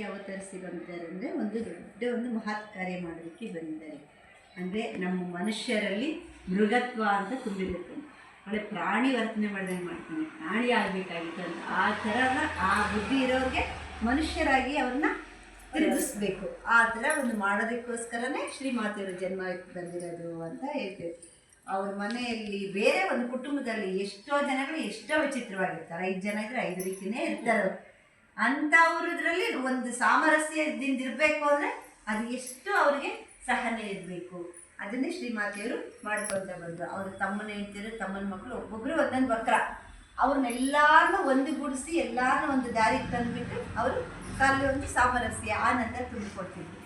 ಅವತರಿಸಿ ಬಂದಿದ್ದಾರೆ ಅಂದರೆ ಒಂದು ದೊಡ್ಡ ಒಂದು ಮಹತ್ ಕಾರ್ಯ ಮಾಡೋದಕ್ಕೆ ಬಂದಿದ್ದಾರೆ. ಅಂದರೆ ನಮ್ಮ ಮನುಷ್ಯರಲ್ಲಿ ಮೃಗತ್ವ ಅಂತ ತುಂಬಿರುತ್ತೆ. ಒಳ್ಳೆ ಪ್ರಾಣಿ ವರ್ತನೆ ಮಾಡ್ದಂಗೆ ಮಾಡ್ತೀನಿ. ಪ್ರಾಣಿ ಆಗಬೇಕಾಗಿತ್ತು ಅಂತ ಆ ಥರ ಆ ಬುದ್ಧಿ ಇರೋರಿಗೆ ಮನುಷ್ಯರಾಗಿ ಅವ್ರನ್ನ ತಿರುಗಿಸ್ಬೇಕು. ಆ ಥರ ಒಂದು ಮಾಡೋದಕ್ಕೋಸ್ಕರನೇ ಶ್ರೀಮಾತೆಯವರು ಜನ್ಮ ಬಂದಿರೋದು ಅಂತ ಹೇಳ್ತೇವೆ. ಅವ್ರ ಮನೆಯಲ್ಲಿ ಬೇರೆ ಒಂದು ಕುಟುಂಬದಲ್ಲಿ ಎಷ್ಟೋ ಜನಗಳು ಎಷ್ಟೋ ವಿಚಿತ್ರವಾಗಿರ್ತಾರೆ. ಐದು ಜನ ಇದ್ರೆ ಐದು ರೀತಿನೇ ಇರ್ತಾರೆ. ಅಂಥವ್ರದ್ರಲ್ಲಿ ಒಂದು ಸಾಮರಸ್ಯದಿಂದ ಇರಬೇಕು ಅಂದರೆ ಅದು ಎಷ್ಟು ಅವ್ರಿಗೆ ಸಹನೆ ಇರಬೇಕು. ಅದನ್ನೇ ಶ್ರೀಮಾತೆಯವರು ಮಾಡ್ಕೊಂತ ಬಂದರು. ಅವ್ರ ತಮ್ಮನ ಹೆಂಡ್ತಿರು ತಮ್ಮನ ಮಕ್ಕಳು ಒಬ್ಬೊಬ್ಬರು ಒಂದೊಂದು ವಕ್ರ. ಅವ್ರನ್ನೆಲ್ಲಾರನ್ನೂ ಒಂದುಗೂಡಿಸಿ ಎಲ್ಲಾರನ್ನು ಒಂದು ದಾರಿಗೆ ತಂದುಬಿಟ್ಟು ಅವರು ಕಾಲಿ ಒಂದು ಸಾಮರಸ್ಯ, ಆನಂದ ತುಂಬಿಕೊಡ್ತಿದ್ರು.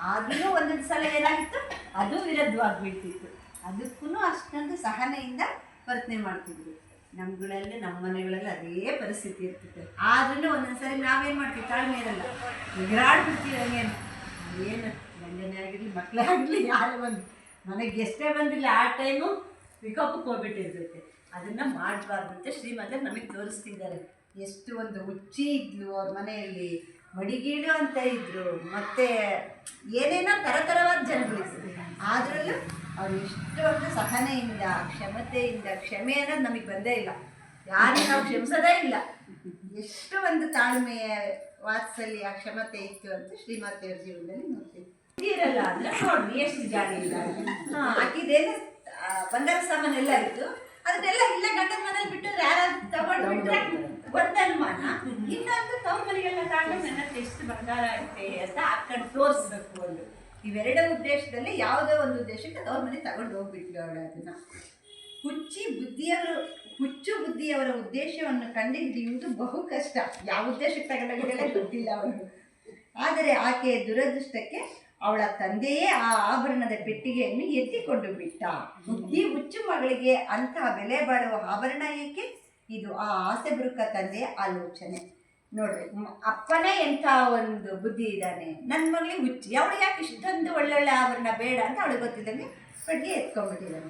ಆದ್ರೂ ಒಂದೊಂದು ಸಲ ಏನಾಗಿತ್ತು? ಅದು ವಿರುದ್ಧವಾಗ್ಬಿಡ್ತಿತ್ತು. ಅದಕ್ಕೂ ಅಷ್ಟೊಂದು ಸಹನೆಯಿಂದ ವರ್ತನೆ ಮಾಡ್ತಿದ್ರು. ನಮ್ಗಳಲ್ಲಿ, ನಮ್ಮ ಮನೆಗಳಲ್ಲಿ ಅದೇ ಪರಿಸ್ಥಿತಿ ಇರ್ತಿತ್ತು ಆದ್ರೂ ಒಂದೊಂದ್ಸರಿ ನಾವೇನು ಮಾಡ್ತೀವಿ? ತಾಳ್ಮೆ ಇರಲ್ಲ. ಎಗರಾಡ್ಬಿಡ್ತೀವಿ ಹಂಗೇನು ಏನು? ಗಂಡನೇ ಆಗಿರಲಿ ಮಕ್ಕಳೇ ಆಗಲಿ ಯಾರು ಬಂದು ಮನೆಗೆ ಎಷ್ಟೇ ಬಂದಿಲ್ಲ ಆ ಟೈಮು ವಿಕೋಪಕ್ಕೆ ಹೋಗ್ಬಿಟ್ಟಿರ್ತೈತೆ. ಅದನ್ನು ಮಾಡಬಾರ್ದು ಅಂತ ಶ್ರೀಮಂತ ನಮಗೆ ತೋರಿಸ್ತಿದ್ದಾರೆ. ಎಷ್ಟು ಒಂದು ಹುಚ್ಚಿ ಇದ್ಲು ಅವ್ರ ಮನೆಯಲ್ಲಿ. ಮಡಿಗೀಡು ಅಂತ ಇದ್ರು. ಮತ್ತೆ ಏನೇನೋ ಥರಥರವಾದ ಜನಗಳಿದ್ರು. ಆದ್ರಲ್ಲೂ ಅವ್ರು ಎಷ್ಟೊಂದು ಸಹನೆಯಿಂದ ಕ್ಷಮತೆಯಿಂದ ಕ್ಷಮೆ ಅನ್ನೋದು ನಮಗೆ ಬಂದೇ ಇಲ್ಲ. ಯಾರಿಗೂ ನಾವು ಕ್ಷಮಿಸೋದೇ ಇಲ್ಲ. ಎಷ್ಟು ಒಂದು ತಾಳ್ಮೆಯ ವಾತ್ಸಲ್ಯ ಕ್ಷಮತೆ ಇತ್ತು ಅಂತ ಶ್ರೀಮಾತೆಯವ್ರ ಜೀವನದಲ್ಲಿ ನೋಡ್ತೀವಿ. ಇರಲ್ಲ ಅಂದ್ರೆ ನೋಡ್ರಿ ಎಷ್ಟು ಜಾಗ ಇಲ್ಲ ಹಾ ಆಕಿದೇನು ಆ, ಬಂಗಾರ ಸಾಮಾನು ಎಲ್ಲ ಇತ್ತು. ಅದನ್ನೆಲ್ಲ ಇಲ್ಲ ಗಂಡನ ಮನೇಲಿ ಬಿಟ್ಟು ಯಾರು ತಗೊಂಡು ಬಿಟ್ರೆ ಇನ್ನೊಂದು ತವ್ರ ಮನೆಗೆಲ್ಲ ತಗೊಂಡು ನನ್ನ ಎಷ್ಟು ಬಂಗಾರ ಐತೆ ಅಂತ ಹಾಕೊಂಡು ತೋರಿಸ್ಬೇಕು ಒಂದು. ಇವೆರಡು ಉದ್ದೇಶದಲ್ಲಿ ಯಾವುದೋ ಒಂದು ಉದ್ದೇಶಕ್ಕೆ ಅವ್ರ ಮನೆ ತಗೊಂಡು ಹೋಗ್ಬಿಟ್ಲು ಅವಳು ಅದನ್ನ. ಹುಚ್ಚಿ ಬುದ್ಧಿಯವರು, ಹುಚ್ಚು ಬುದ್ಧಿಯವರ ಉದ್ದೇಶವನ್ನು ಕಂಡುಹಿಡಿಯುವುದು ಬಹು ಕಷ್ಟ. ಯಾವ ಉದ್ದೇಶಕ್ಕೆ ತಗೊಂಡೋಗಿದೆಲ್ಲ ಗೊತ್ತಿಲ್ಲ ಅವರು ಆದರೆ ಆಕೆಯ ದುರದೃಷ್ಟಕ್ಕೆ ಅವಳ ತಂದೆಯೇ ಆ ಆಭರಣದ ಪೆಟ್ಟಿಗೆಯನ್ನು ಎತ್ತಿಕೊಂಡು ಬಿಟ್ಟ. ಈ ಹುಚ್ಚು ಮಗಳಿಗೆ ಅಂತಹ ಬೆಲೆ ಬಾಳುವ ಆಭರಣ ಏಕೆ? ಇದು ಆ ಆಸೆ ಬುರುಕ ತಂದೆಯ ಆಲೋಚನೆ. ನೋಡ್ರಿ ಅಪ್ಪನೇ ಎಂಥ ಒಂದು ಬುದ್ಧಿ ಇದ್ದಾನೆ. ನನ್ನ ಮಗಳಿಗೆ ಹುಚ್ಚಿ. ಅವಳಿಗೆ ಯಾಕೆ ಇಷ್ಟೊಂದು ಒಳ್ಳೊಳ್ಳೆ ಆಭರಣ ಬೇಡ ಅಂತ ಅವಳಿಗೆ ಗೊತ್ತಿದ್ದಂಗೆ ಪೆಟ್ಟಿಗೆ ಎತ್ಕೊಂಡ್ಬಿಟ್ಟಿದ್ದಾನೆ